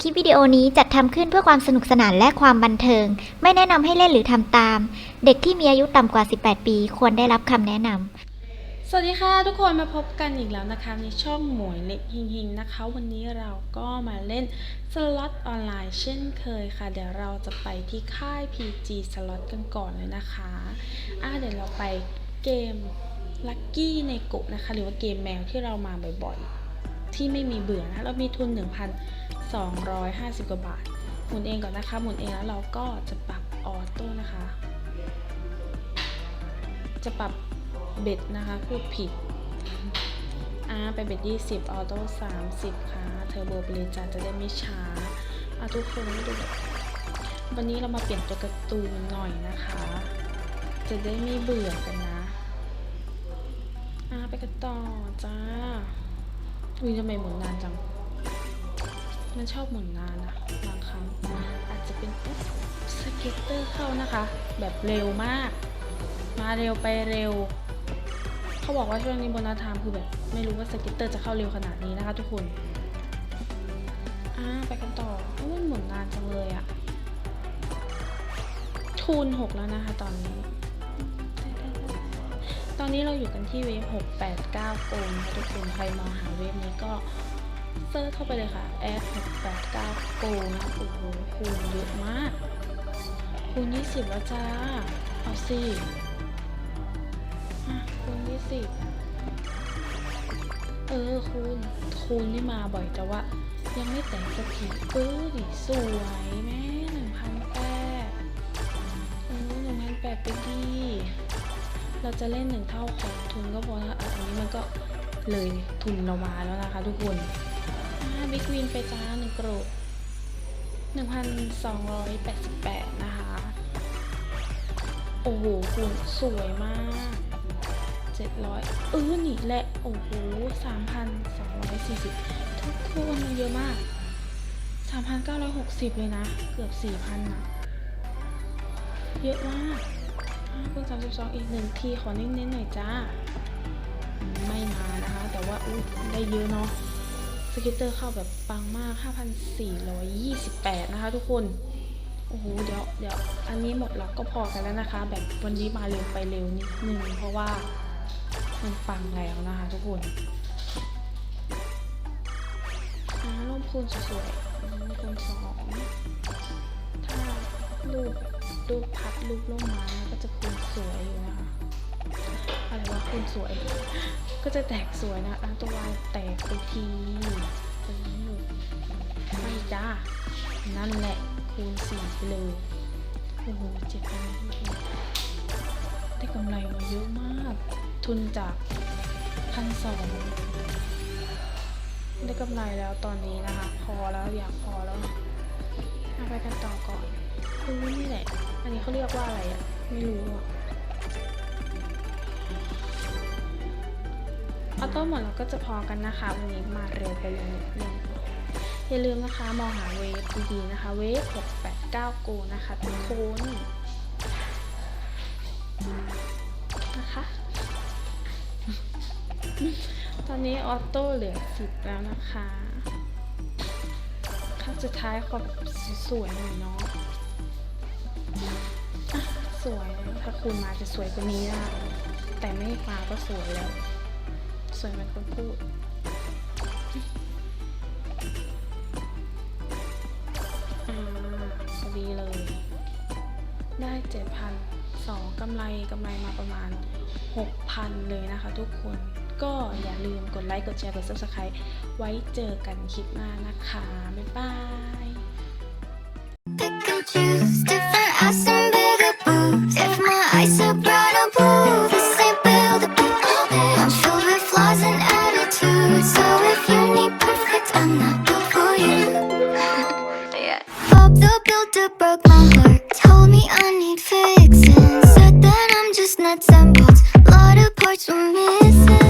คลิปวิดีโอนี้จัดทำขึ้นเพื่อความสนุกสนานและความบันเทิง ไม่แนะนำให้เล่นหรือทำตาม เด็กที่มีอายุต่ำกว่า 18 ปี ควรได้รับคำแนะนำ สวัสดีค่ะทุกคนมาพบกันอีกแล้วนะคะในช่องหมวยเล็กฮิงฮิงนะคะ วันนี้เราก็มาเล่นสล็อตออนไลน์เช่นเคยค่ะ เดี๋ยวเราจะไปที่ค่าย PG สล็อตกันก่อนเลยนะคะอะเดี๋ยวเราไปเกม Lucky ในกุนะคะ หรือว่าเกมแมวที่เรามาบ่อยๆ ที่ไม่มีเบื่อนะเรามีทุน 1,250 กว่าบาท หมุนเองก่อนนะคะหมุนเองแล้วเราก็จะปรับออโต้นะคะ จะปรับ เบ็ดนะคะพูดผิดอ่าไปเบ็ด 20 ออโต้30 ค่ะ เทอร์โบไปเลยจ้าจะได้ไม่ช้าอะทุกคนดูวันนี้เรามาเปลี่ยนตัวการ์ตูนหน่อยนะคะ จะได้ไม่เบื่อกันนะอ่าไปกันต่อจ้าอุ้ยทำไมหมุนนานจัง มันชอบหมุนนานนะบางครั้งอาจจะเป็นปุ๊บสเก็ตเตอร์เข้านะคะ แบบเร็วมาก มาเร็วไปเร็ว เขาบอกว่าช่วงนี้โบนัสไทม์คือแบบ ไม่รู้ว่าสเก็ตเตอร์จะเข้าเร็วขนาดนี้นะคะทุกคน อ่า ไปกันต่อเพราะมันหมุนนานจังเลยอะทูนหกแล้วนะคะตอนนี้ ตอนนี้เราอยู่กันที่เวฟหกแปดเก้าโกนนะคะทุกคนใครมองหาเวฟนี้ก็เซิร์ชเข้าไปเลยค่ะแอดหกแปดเก้าโกนะโอ้โหคูณเยอะมากคูณยี่สิบแล้วจ้า เอาสิอะคูณยี่ สิ เออคูณคูณนี่มาบ่อยแต่ว่า ยังไม่แต่งสักทีเออดิสวยแม่หนึ่งพันแปดเออหนึ่งพันแปดไปดี เราจะเล่นหนึ่งเท่าของทุนก็พอนะอันนี้มันก็เลยทุนเรามาแล้วนะคะทุกคนบิ๊กวินไปจ้าหนึ่งกรดหนึ่งพันสองร้อยแปดสิบแปดนะคะ โอ้โหคุณสวยมาก เจ็ดร้อยเออนี่แหละ โอ้โหสามพันสองร้อยสี่สิบทุกคนมันเยอะมากสามพันเก้าร้อยหกสิบเลยนะ เกือบสี่พันนะเยอะมากคูณสามสิบสองอีกหนึ่งทีขอเน้นๆหน่อยจ้า ไม่มานะคะ แต่ว่าอุ้ยได้เยอะเนาะสก็ตเตอร์เข้าแบบปังมาก 5,428 นะคะทุกคนโอ้โหเดี๋ยวเดี๋ยวอันนี้หมดล็อกก็พอกันแล้วนะคะ แบบวันนี้มาเร็วไปเร็วนิดนึงเพราะว่า มันปังแล้วนะคะทุกคนอ่าร่มคูณสวยๆคูณสองถ้ารูปรูปพัดรูปร่มไม้ก็จะคูณสวยอยู่นะคะอะไรวะคูณสวย ก็จะแตกสวยนะอันตัววายแตกไปทีเออไม่จ้า นั่นแหละคูณสี่ไปเลยโอ้โหเจ็ดพันได้กำไรมาเยอะมาก ทุนจากพันสองได้กำไรแล้วตอนนี้นะคะ พอแล้วอยากพอแล้วเอาไปกันต่อก่อนคือนี่แหละ อันนี้เขาเรียกว่าอะไรอะไม่รู้อะออโต้หมดแล้วก็จะพอกันนะคะ วันนี้มาเร็วไปเลยนิดนึงอย่าลืมนะคะ มองหาเวฟดีๆนะคะ เวฟ689 โกนะคะทุกคน ตอนนี้ออโต้เหลือสิบแล้วนะคะขั้งสุดท้ายขอบสวยๆหน่อยเนาะอะสวยนะถ้าคุณมาจะสวยกว่านี้นะแต่ไม่มาก็สวยแล้ว สวยเหมันคนพูด ได้เจ็ดพันสองกำไรกำไรมาประมาณหกพันเลยนะคะทุกคนก็อย่าลืมกดไลค์ กดแชร์ กด subscribe ไว้เจอกันคลิปหน้านะคะ บ๊ายบาย broke my heart. Told me I need fixing. Said that I'm just nuts and bolts. Lot of parts were missing.